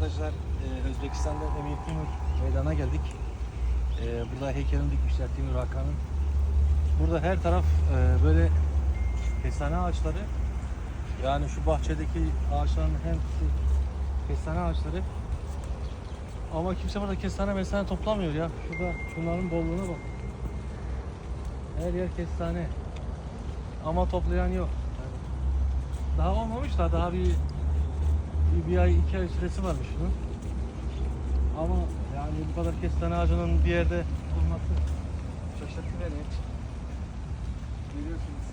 arkadaşlar e, Özbekistan'da Emir Timur meydana geldik. E, burada heykelini dikmişler Timur Hakan'ın. Burada her taraf e, böyle kestane ağaçları. Yani şu bahçedeki ağaçların hepsi kestane ağaçları. Ama kimse burada kestane mesane toplamıyor ya. Şurada şunların bolluğuna bak. Her yer kestane. Ama toplayan yok. Daha olmamış da daha bir, bir, bir ay iki ay süresi varmış bunun. Ama yani bu kadar kestane ağacının bir yerde olması şaşırttı beni. Görüyorsunuz.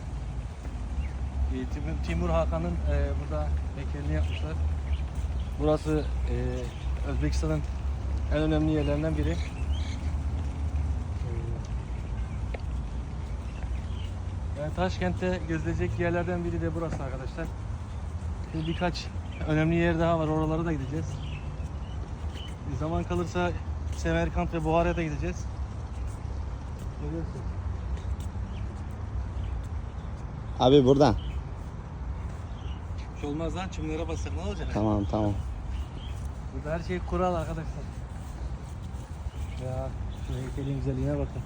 Ee, Timur, Timur Hakan'ın e, burada heykelini yapmışlar. Burası e, Özbekistan'ın en önemli yerlerinden biri. Ee, Yani Taşkent'te gezilecek yerlerden biri de burası arkadaşlar. Şimdi birkaç önemli yer daha var. Oralara da gideceğiz. Bir zaman kalırsa Semerkant ve Buhara'ya da gideceğiz. Görüyorsunuz. Abi buradan. Şey olmaz lan çimlere basar ne olacak? Tamam tamam. Burada her şey kural arkadaşlar. Ya şu heykelin güzelliğine bakın.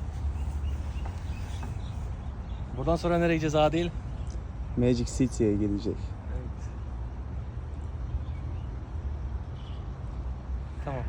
Buradan sonra nereye gideceğiz Adil? Magic City'ye gidecek. 看我